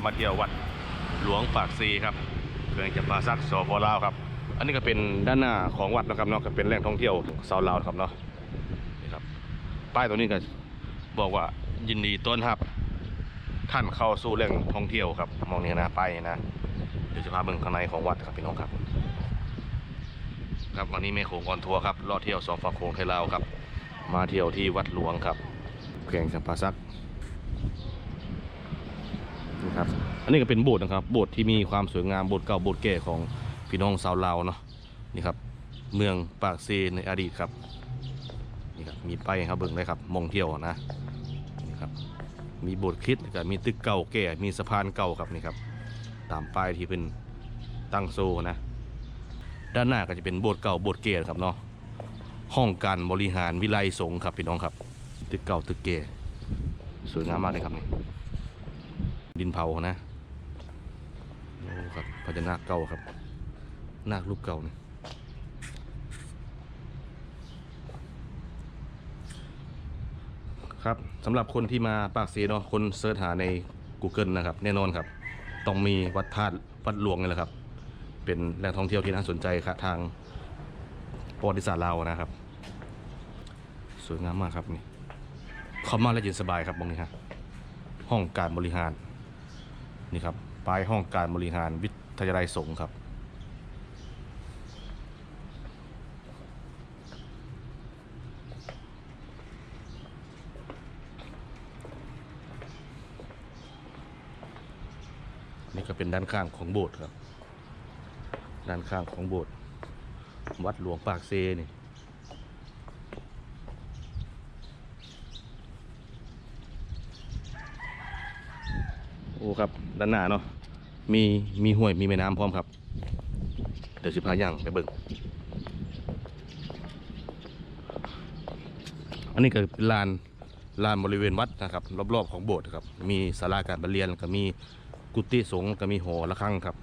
ามาเที่ยววัดหลวงปากซีครับเพื่อจะปาซักสปลาวครับ อันนี้ก็เป็นด้านหน้าของวัดนะครับเนาะก็เป็นแหล่งท่องเที่ยวชาวลาวครับเนาะนี่ครับป้ายตัวนี้ก็บอกว่ายินดีต้อนรับ ท่านเข้าสู่แหล่งท่องเที่ยวครับ มองนี่นะไปนะเดี๋ยวจะพาเบิ่งข้างในของวัดครับพี่น้องครับครับวันนี้แม่โขงออนทัวร์ครับลอดเที่ยวสองฝั่งโขงไทยลาวครับ มาเที่ยวที่วัดหลวงครับแขวงจำปาสัก ครับ อันนี้ก็เป็นโบสถ์นะครับ โบสถ์ที่มีความสวยงาม โบสถ์เก่า โบสถ์แก่ของพี่น้องชาวลาวเนาะ นี่ครับ เมืองปากเซในอดีตครับ นี่ครับ มีป้ายครับเบิ่งได้ครับ มองเที่ยวนะ นี่ครับ มีโบสถ์คริสต์แล้วก็มีตึกเก่าแก่ มีสะพานเก่าครับนี่ครับ ตามป้ายที่เป็นตั้งโซนะ ด้านหน้าก็จะเป็นโบสถ์เก่า โบสถ์แก่ครับเนาะ ห้องการบริหารวิไลสงฆ์ครับพี่น้องครับ ตึกเก่าตึกแก่สวยงามมากเลยครับนี่ ดินเผานะโอ้ครับพญานาคเก่าครับ นาครูปเก่านี่ครับสำหรับคนที่มาปากเสียเนาะคนเสิร์ชหาใน Google นะครับ แน่นอนครับ ต้องมีวัดธาตุวัดหลวงนี่แหละครับ เป็นแหล่งท่องเที่ยวที่น่าสนใจครับทางประวัติศาสตร์ลาวนะครับ สวยงามมากครับนี่เข้ามาแล้วเย็นสบายครับตรงนี้ครับห้องการบริหาร นี่ครับป้ายห้องการบริหารวิทยาลัยสงฆ์ครับนี่ก็เป็นด้านข้างของโบสถ์ครับ ด้านข้างของโบสถ์วัดหลวงปากเซนี่ ครับด้านหน้าเนาะมีมีห้วยมีแม่น้ำพร้อมครับ เดี๋ยวสิพาย่างไปเบิ่งอันนี้ก็เป็นลานลานบริเวณวัดนะครับ รอบๆของโบสถ์ครับ มีศาลาการประเรียนก็มีกุฏิสงฆ์ก็มีหอระฆังครับ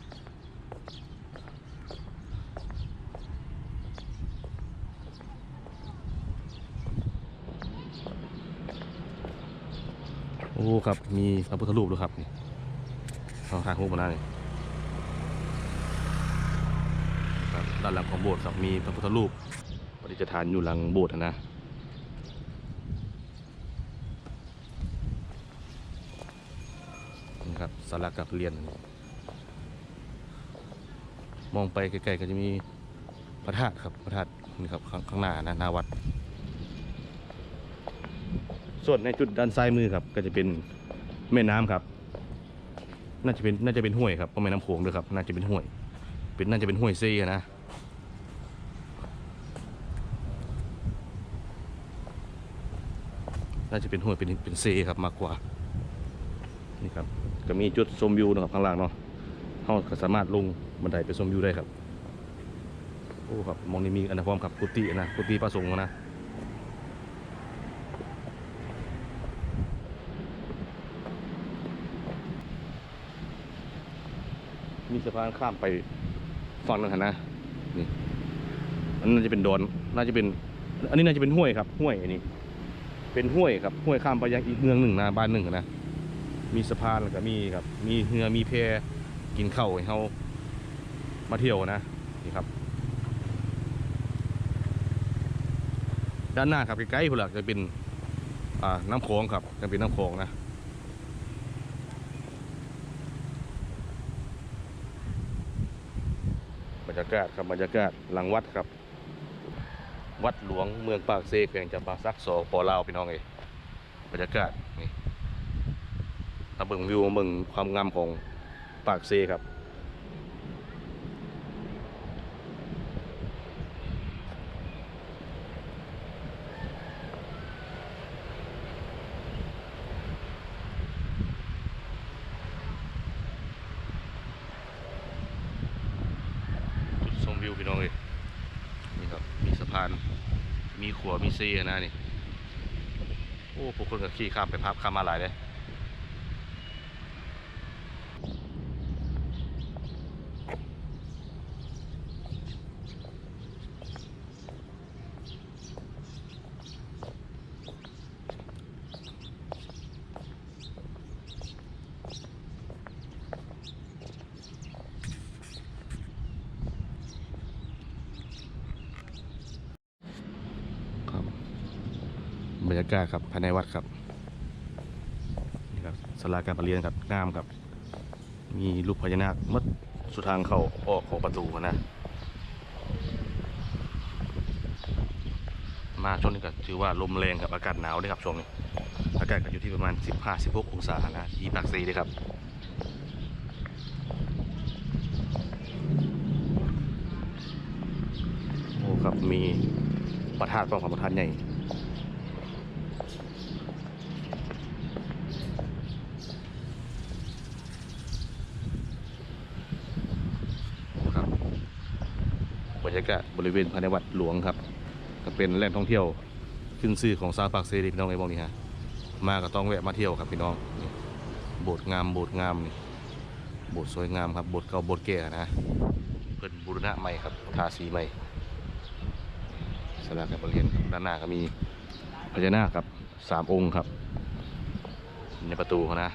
โอ้ครับ มีพระพุทธรูปด้วยครับนี่ ทางทางรูมาหน้านี่ด้านหลังของโบสถ์ครับมีพระพุทธรูปปฏิจฐานอยู่หลังโบสถ์นะนี่ครับสาราการเรียน มองไปไกลๆก็จะมีพระธาตุครับพระธาตุนี่ครับขข้างหน้านะหน้าวัด ส่วนในจุดด้านซ้ายมือครับ ก็จะเป็นแม่น้ำครับ น่าจะเป็นน่าจะเป็นห้วยครับเพราะแม่น้ำโขงด้วยครับ น่าจะเป็นห้วย เป็นน่าจะเป็นห้วยซีนะน่าจะเป็นห้วยเป็นเป็นซีครับมากกว่านี่ครับก็มีจุดชมวิวนะครับข้างล่างเนาะเขาก็สามารถลงบันไดไปชมวิวได้ครับโอ้ครับมองนี่มีอันนะพร้อมครับกุฏินะกุฏิพระสงฆ์นะ มีสะพานข้ามไปฝั่งนึงนนะนี่อันนั้นน่าจะเป็นดอนน่าจะเป็น อันนี้น่าจะเป็นห้วยครับ ห้วยอันนี้ เป็นห้วยครับห้วยข้ามไปยังอีกเมืองหนึ่งนะบ้านหนึ่งนะมีสะพานแล้วก็มีครับ มีเรือมีแพกินข้าวให้เขามาเที่ยวนะนี่ครับ ด้านหน้าครับใกล้ๆพุ่นละจะเป็นอ่าน้ำโขงครับจะเป็นน้ำโขงนะ บ รรยากาศครับบรรยากาศหลังวัดครับ วัดหลวงเมืองปากเซแขวงจำปาสักสปลาวพี่น้องเองบรรยากาศนี่ถ้าเบิ่งวิวเบิ่งความงามของปากเซครับจุดชม วิวพี่น้องเลยนี่ครับ มีสะพาน มีขัวมีเซนะนี่ โอ้พวกคนกับขี่ข้ามไปพับข้ามมาหลายเลย น บรรยากาศครับภายในวัดครับนี่ครับสลาการประเรียนครับงามครับ มีรูปพญานาคมัดสุดทางเข้าออกของประตูนะ มาช่วงนี้ก็ถือว่าลมแรงครับอากาศหนาวด้วยครับช่วงนี้อากาศก็อยู่ที่ประมาณ 15-16 องศานะที่ปากซีด้วยครับโอ้ครับมีประธานป้องของประธานใหญ่ ครับ บรรยากาศบริเวณภายในวัดหลวงครับ ก็เป็นแหล่งท่องเที่ยวขึ้นชื่อของซาปากเซรีพี่น้องไอ้บอกนี่ฮะมาก็ต้องแวะมาเที่ยวครับพี่น้องโบสถ์งามโบสถ์งามนี่โบสถ์สวยงามครับโบสถ์เก่าโบสถ์แก่นะเพิ่นบูรณะใหม่ครับทาสีใหม่สลาการประเรียนครับด้านหน้าก็มีพญานาคครับสามองค์ครับในประตูเขานะ